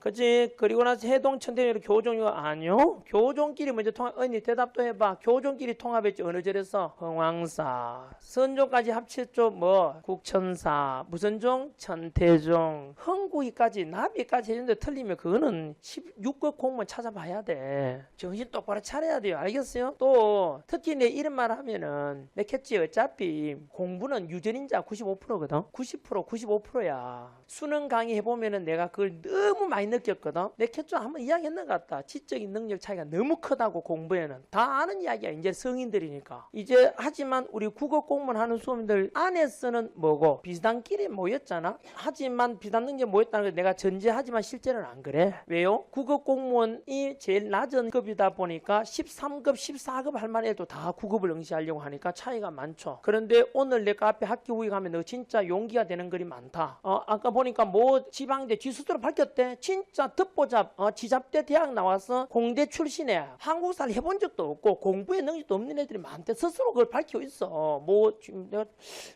그치? 그리고 나서 해동 천대로 교종이가 아니요. 교종끼리 먼저 통합. 언니 대답도 해봐. 교종끼리 통합했지 어느 절에서 흥왕사, 선종까지 합쳤죠. 뭐 국천사, 무슨 종, 천태종, 흥구이까지 나비까지 했는데 틀리면 그거는 16급 공무원 찾아봐야 돼. 정신 똑바로 차려야 돼요. 알겠어요? 또 특히 내 이런 말 하면은 내겠지 어차피 공부는 유전인자 95%거든. 90% 95%야. 수능 강의 해보면은 내가 그걸 너무 많이 느꼈거든. 내 캣죠 한번 이야기했는 것 같다. 지적인 능력 차이가 너무 크다고 공부에는 다 아는 이야기야. 이제 성인들이니까. 이제 하지만 우리 국어 공무원 하는 수험들 안에서는 뭐고 비슷한끼리 모였잖아. 하지만 비슷한 능력 모였다는 걸 내가 전제하지만 실제는 안 그래. 왜요? 국어 공무원이 제일 낮은 급이다 보니까 13급, 14급 할 만해도 다 9급을 응시하려고 하니까 차이가 많죠. 그런데 오늘 내가 앞에 학교 후에 가면 너 진짜 용기가 되는 글이 많다. 어, 아까 보니까 뭐 지방대 지수도로 밝혔대. 진짜 듣보잡, 어, 지잡대 대학 나와서 공대 출신에 한국사를 해본 적도 없고 공부에 능력도 없는 애들이 많대. 스스로 그걸 밝히고 있어. 뭐 지금 내가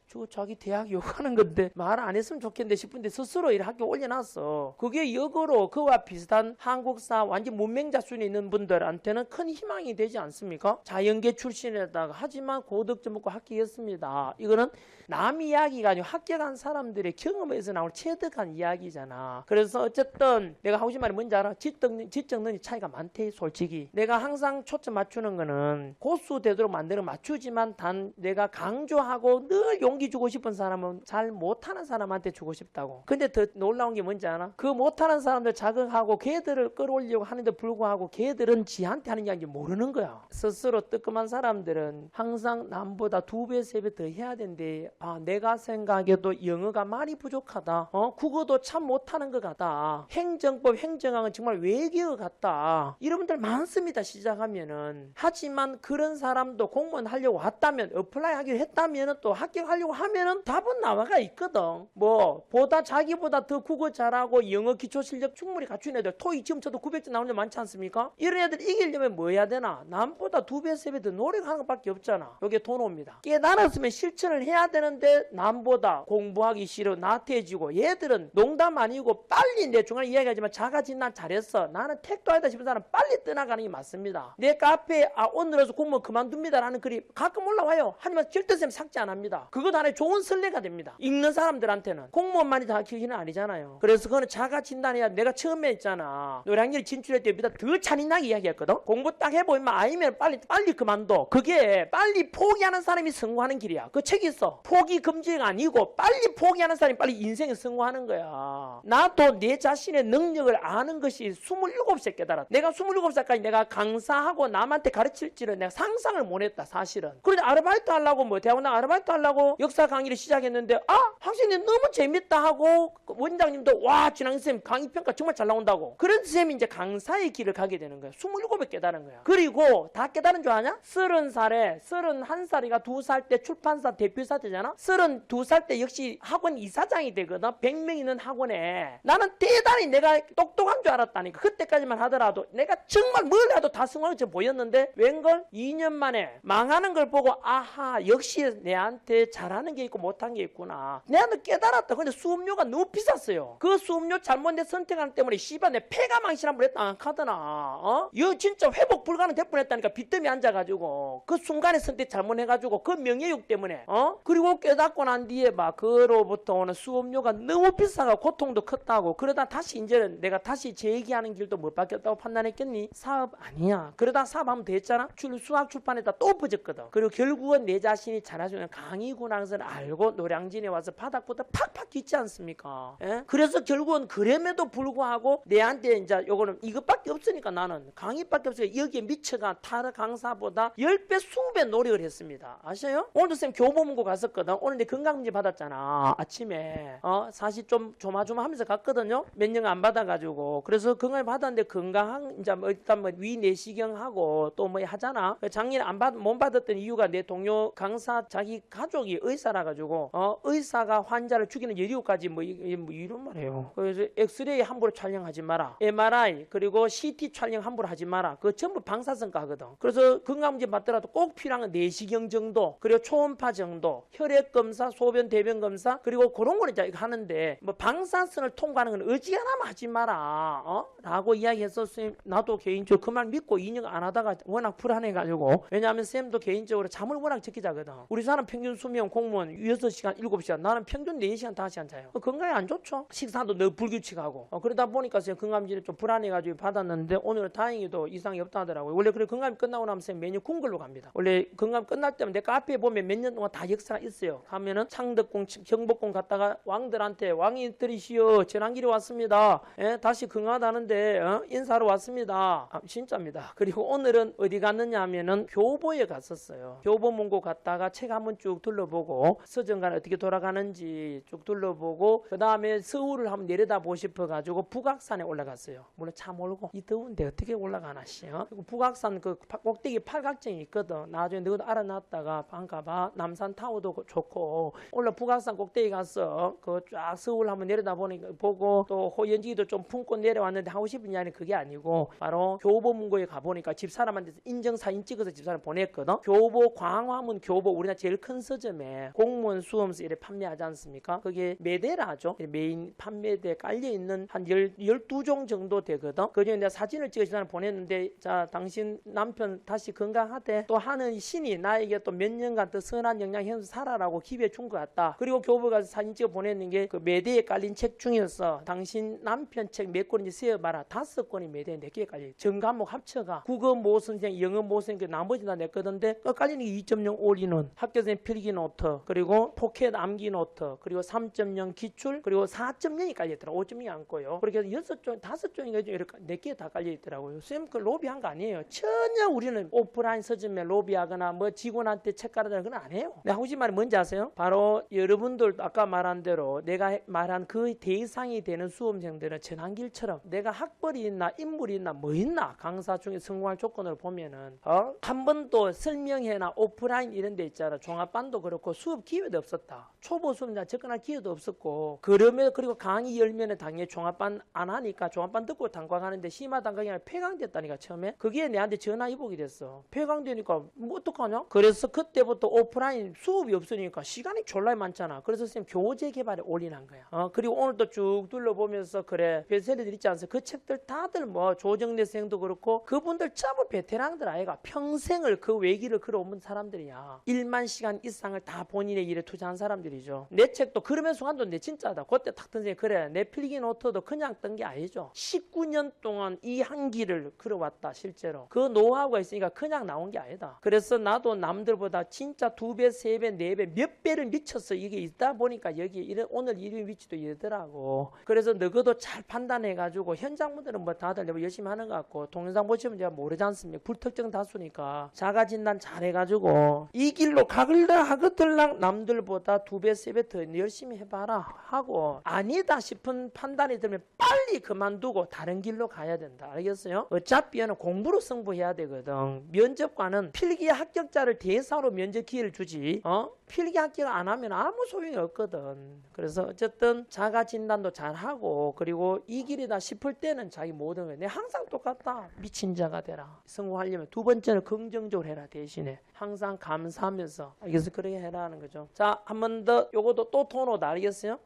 저 자기 대학 욕하는 건데 말 안 했으면 좋겠는데 싶은데 스스로 이 학교 올려놨어. 그게 역으로 그와 비슷한 한국사 완전 문맹자 수준에 있는 분들한테는 큰 희망이 되지 않습니까? 자연계 출신에다가 하지만 고득점 먹고 합격했습니다. 이거는 남 이야기가 아니고 합격한 사람들의 경험에서 나올 체득한 이야기잖아. 그래서 어쨌든 내가 하고 싶은 말이 뭔지 알아? 지적, 지적 능력 차이가 많대 솔직히. 내가 항상 초점 맞추는 거는 고수 되도록 만드는 맞추지만 단 내가 강조하고 늘 용기 주고 싶은 사람은 잘 못하는 사람한테 주고 싶다고. 근데 더 놀라운 게 뭔지 알아? 그 못하는 사람들 자극하고 걔들을 끌어올리려고 하는데 불구하고 걔들은 지한테 하는 이야기 모르는 거야. 스스로 뜨끔한 사람들은 항상 남보다 두 배, 세 배 더 해야 된대. 아, 내가 생각해도 영어가 많이 부족하다. 어, 국어도 참 못하는 것 같다. 행정법, 행정학은 정말 외계어 같다. 이런 분들 많습니다. 시작하면은. 하지만 그런 사람도 공무원 하려고 왔다면, 어플라이 하기로 했다면은 또 합격하려고 하면은 답은 나와가 있거든. 뭐, 보다 자기보다 더 국어 잘하고 영어 기초 실력 충분히 갖춘 애들, 토익 지금 저도 900점 나오는 애 많지 않습니까? 이런 애들 이기려면 뭐 해야 되나? 남보다 두 배, 세 배 더 노력하는 것밖에 없잖아. 이게 돈 옵니다. 깨달았으면 실천을 해야 되는 데 남보다 공부하기 싫어 나태해지고 얘들은 농담 아니고 빨리 내 중간에 이야기하지만 자가 진 난 잘했어. 나는 택도 아니다 싶은 사람 빨리 떠나가는 게 맞습니다. 내 카페에 아 오늘에서 공무원 그만둡니다 라는 글이 가끔 올라와요. 하지만 절대 쌤 삭제 안 합니다. 그것 하나의 좋은 선례가 됩니다. 읽는 사람들한테는 공무원만이 다 기기는 아니잖아요. 그래서 그거는 자가 진단해야 내가 처음에 있잖아. 노량진 진출할 때보다 더 잔인하게 이야기했거든. 공부 딱 해보면 아니면 빨리 빨리 그만둬. 그게 빨리 포기하는 사람이 성공하는 길이야. 그 책이 있어. 포기 금지가 아니고 빨리 포기하는 사람이 빨리 인생에 성공하는 거야. 나도 내 자신의 능력을 아는 것이 27세 깨달았다. 내가 27살까지 내가 강사하고 남한테 가르칠 줄은 내가 상상을 못 했다, 사실은. 그런데 아르바이트 하려고 뭐 대학원 나 아르바이트 하려고 역사 강의를 시작했는데 아, 학생님 너무 재밌다 하고 그 원장님도 와, 진학쌤 강의 평가 정말 잘 나온다고. 그런 쌤이 이제 강사의 길을 가게 되는 거야. 27에 깨달은 거야. 그리고 다 깨달은 줄 아냐? 30살에 31살이가 두살때 출판사 대표이사 되잖아? 32살 때 역시 학원 이사장이 되거든. 100명 있는 학원에. 나는 대단히 내가 똑똑한 줄 알았다니까. 그때까지만 하더라도 내가 정말 뭘 해도 다줄 보였는데 웬걸 2년 만에 망하는 걸 보고 아하 역시 내한테 잘하는 게 있고 못한 게 있구나. 내가 깨달았다. 근데 수업료가 너무 비쌌어요. 그 수업료 잘못된 선택하는 때문에 씨발 내 폐가 망신한 번 했다 카드나. 어? 이거 진짜 회복 불가능 될 뻔했다니까 빚더미 앉아가지고 그 순간에 선택 잘못해가지고 그 명예욕 때문에 어? 그리고 깨닫고 난 뒤에 막 그로부터 오는 수업료가 너무 비싸가 고통도 컸다고 그러다 다시 이제는 내가 다시 재기하는 길도 못 바뀌었다고 판단했겠니? 사업 아니야. 그러다 사업 한번 더 했잖아. 출 수학 출판에다 또 엎어졌거든. 그리고 결국은 내 자신이 잘하주는 강의구나 것을 알고 노량진에 와서 바닥보다 팍팍 뛰지 않습니까? 예? 그래서 결국은 그럼에도 불구하고 내한테 이제 요거는 이것밖에 없으니까 나는 강의밖에 없으니까 여기에 미쳐가 타르 강사보다 10배, 20배 노력을 했습니다. 아셔요? 오늘도 쌤 교보문고 갔었 거든. 오늘 내 건강검진 받았잖아. 아침에. 어, 사실 좀 조마조마하면서 갔거든요. 몇 년 안 받아가지고. 그래서 건강을 받았는데 건강한, 이제 뭐 일단 뭐 위 내시경하고 또 뭐 하잖아. 작년에 안 받, 못 받았던 이유가 내 동료 강사 자기 가족이 의사라 가지고, 어, 의사가 환자를 죽이는 여리고까지 뭐, 이, 뭐 이런 말이에요. 그래서 엑스레이 함부로 촬영하지 마라. MRI, 그리고 CT 촬영 함부로 하지 마라. 그거 전부 방사선가거든. 그래서 건강검진 받더라도 꼭 필요한 건 내시경 정도, 그리고 초음파 정도, 혈액 혈액 검사, 소변 대변 검사 그리고 그런 거는 이제 하는데 뭐 방사선을 통과하는 건 어지간하면 하지 마라. 어? 라고 이야기해서 쌤 나도 개인적으로 그 말 믿고 인용 안 하다가 워낙 불안해 가지고 왜냐하면 쌤도 개인적으로 잠을 워낙 적게 자거든. 우리 사람 평균 수명 공무원 6시간, 7시간 나는 평균 4시간, 5시간 자요. 어, 건강에 안 좋죠. 식사도 너무 불규칙하고 어, 그러다 보니까 쌤 건강검진을 좀 불안해 가지고 받았는데 오늘은 다행히도 이상이 없다 하더라고요. 원래 그래 건강이 끝나고 나면 쌤 메뉴 궁글로 갑니다. 원래 건강 끝날 때면 내 카페에 보면 몇 년 동안 다 역사가 있어요. 가면은 창덕궁, 경복궁 갔다가 왕들한테 왕이들이시여 전환길이 왔습니다. 예, 다시 건강하다는데 어? 인사로 왔습니다. 아, 진짜입니다. 그리고 오늘은 어디 갔느냐 하면은 교보에 갔었어요. 교보 문고 갔다가 책 한번 쭉 둘러보고 서정관 어떻게 돌아가는지 쭉 둘러보고 그 다음에 서울을 한번 내려다보고 싶어가지고 북악산에 올라갔어요. 물론 차 몰고 이 더운데 어떻게 올라가나 씨. 어? 그리고 북악산 그 파- 꼭대기 팔각정이 있거든. 나중에 너도 알아놨다가 반가봐. 남산 타워도 그 좋고 올라 북악산 꼭대기 가서 그 쫙 서울 한번 내려다 보니까 보고 또 호연지기도 좀 품고 내려왔는데 하고 싶은 이야기는 그게 아니고 바로 교보문고에 가보니까 집사람한테 인증 사진 찍어서 집사람 보냈거든. 교보 광화문 교보 우리나라 제일 큰 서점에 공무원 수험서 이래 판매하지 않습니까? 그게 매대라죠. 메인 판매대에 깔려 있는 한 열, 12종 정도 되거든. 그 중에 내가 사진을 찍어 집사람 보냈는데 자 당신 남편 다시 건강하대 또 하는 신이 나에게 또 몇 년간 더 선한 영향 현수 살아 라고 기회해 준것 같다. 그리고 교보 가서 사진 찍어 보냈는 게 그 매대에 깔린 책 중에서 당신 남편 책 몇 권인지 세어봐라. 다섯 권이 매대에 네 개 깔려. 전 과목 합쳐가 국어 모 선생, 영어 모 선생 그 나머지 다 냈거든데 그 깔리는 게 2.0 올인원, 학교생 필기 노트, 그리고 포켓 암기 노트, 그리고 3.0 기출, 그리고 4.0이 깔려 있더라. 5.0이 않고요. 그렇게 해서 여섯 종, 다섯 종인가 이렇게 네 개 다 깔려 있더라고요. 쌤그 로비한 거 아니에요. 전혀 우리는 오프라인 서점에 로비하거나 뭐 직원한테 책 깔아달라는 건 안 해요. 내가 하고 싶은 말이 뭔지 아세요? 바로 여러분들도 아까 말한 대로 내가 해- 말한 그 대상이 되는 수험생들은 전환길처럼 내가 학벌이 있나 인물이 있나 뭐 있나 강사 중에 성공할 조건을 보면은 어? 한 번도 설명회나 오프라인 이런 데 있잖아. 종합반도 그렇고 수업 기회도 없었다. 초보 수험자 접근할 기회도 없었고. 그러면 그리고 강의 열면은 당연히 종합반 안 하니까 종합반 듣고 단광하는데 심화 단광이 아니라 폐강됐다니까 처음에. 그게 내한테 전화 위복이 됐어. 폐강되니까 뭐 어떡하냐? 그래서 그때부터 오프라인 수업이 없 으니까 시간이 졸라 많잖아. 그래서 선생님 교재 개발에 올인한 거야. 어, 그리고 오늘도 쭉 둘러보면서 그래 베스트셀러들 있지 않습니까? 그 책들 다들 뭐 조정래 선생도 그렇고 그분들 전부 베테랑들 아이가 평생을 그 외길을 걸어온 사람들이야. 1만 시간 이상을 다 본인의 일에 투자한 사람들이죠. 내 책도 그러면 순간도 내 진짜다. 그때 탁 선생님 그래 내 필기 노트도 그냥 뜬 게 아니죠. 19년 동안 이한 길을 걸어왔다 실제로. 그 노하우가 있으니까 그냥 나온 게 아니다. 그래서 나도 남들보다 진짜 두 배, 세 배, 네 배, 몇 배를 미쳤어 이게 있다 보니까 여기 이런 오늘 이름 위치도 이러더라고. 그래서 너희도 잘 판단해가지고 현장 분들은 뭐 다들 뭐 열심히 하는 것 같고 동영상 보시면 제가 모르지 않습니까? 불특정 다수니까. 자가 진단 잘 해가지고 이 길로 가글라 하거들랑 남들보다 두 배, 세 배 더 열심히 해봐라 하고 아니다 싶은 판단이 들면 빨리 그만두고 다른 길로 가야 된다. 알겠어요? 어차피 얘는 공부로 승부해야 되거든. 면접관은 필기 합격자를 대사로 면접 기회를 주지. 어? 필기 합격 안 하면 아무 소용이 없거든. 그래서 어쨌든 자가 진단도 잘 하고 그리고 이 길이다 싶을 때는 자기 모든 걸내 항상 똑같다. 미친 자가 되라. 성공하려면 두 번째는 긍정적으로 해라 대신에. 항상 감사하면서. 알겠어? 그렇게 해라 하는 거죠. 자 한 번 더. 요것도 또 톤으로 알겠어요?